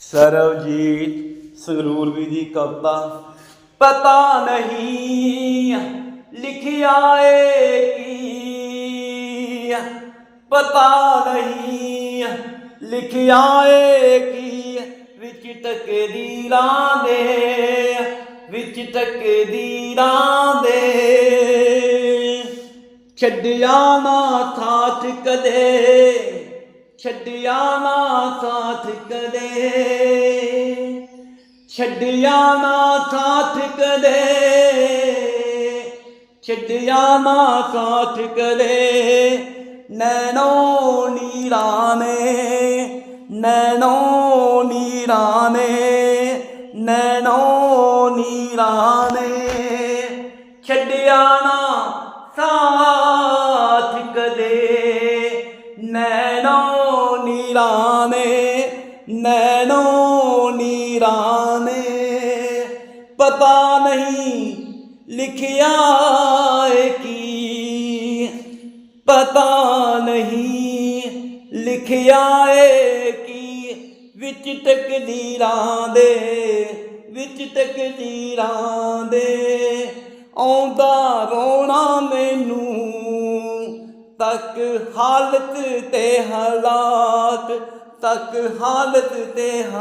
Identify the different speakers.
Speaker 1: ਸਰਵਜੀਤ ਸੰਗਰੂਰ ਦੀ ਕਵਿਤਾ ਪਤਾ ਨਹੀਂ ਲਿਖਿਆ ਏ ਕੀ? ਪਤਾ ਨਹੀਂ ਲਿਖਿਆ ਏ ਕੀ? ਵਿੱਚ ਤਕਦੀਰਾਂ ਦੇ, ਵਿੱਚ ਤਕਦੀਰਾਂ ਦੇ। ਛੱਡਿਆ ਨਾ ਸਾਥ ਕਦੇ ਛੱਡਿਆ ਨਾ ਸਾਥ ਕਦੇ ਛੱਡਿਆ ਨਾ ਸਾਥ ਕਦੇ ਛੱਡਿਆ ਨਾ ਸਾਥ ਕਦੇ ਨੈਣੋ ਨੀਰਾਂ ਨੇ ਨੈਣੋ ਨੀਰਾਂ ਨੇ ਨੈਣੋ ਨੀਰਾਂ ਨੇ ਛੱਡਿਆ ਨਾ ਸਾਥ ਕਦੇ ਨੈਣੋ ਨੀਰਾਂ ਨੇ ਨੈਣੋ ਨੀਰਾਂ ਨੇ ਪਤਾ ਨਹੀਂ ਲਿਖਿਆ ਏ ਕੀ। ਪਤਾ ਨਹੀਂ ਲਿਖਿਆ ਏ ਕੀ। ਵਿੱਚ ਤਕਦੀਰਾਂ ਦੇ ਵਿੱਚ ਤਕਦੀਰਾਂ ਦੇ ਆਉਂਦਾ ਰੋਣਾ ਮੈਨੂੰ ਤੱਕ ਹਾਲਤ ਤੇ ਹਾਲਾਤ ਤੱਕ ਹਾਲਤ ਤੇ ਹਾ-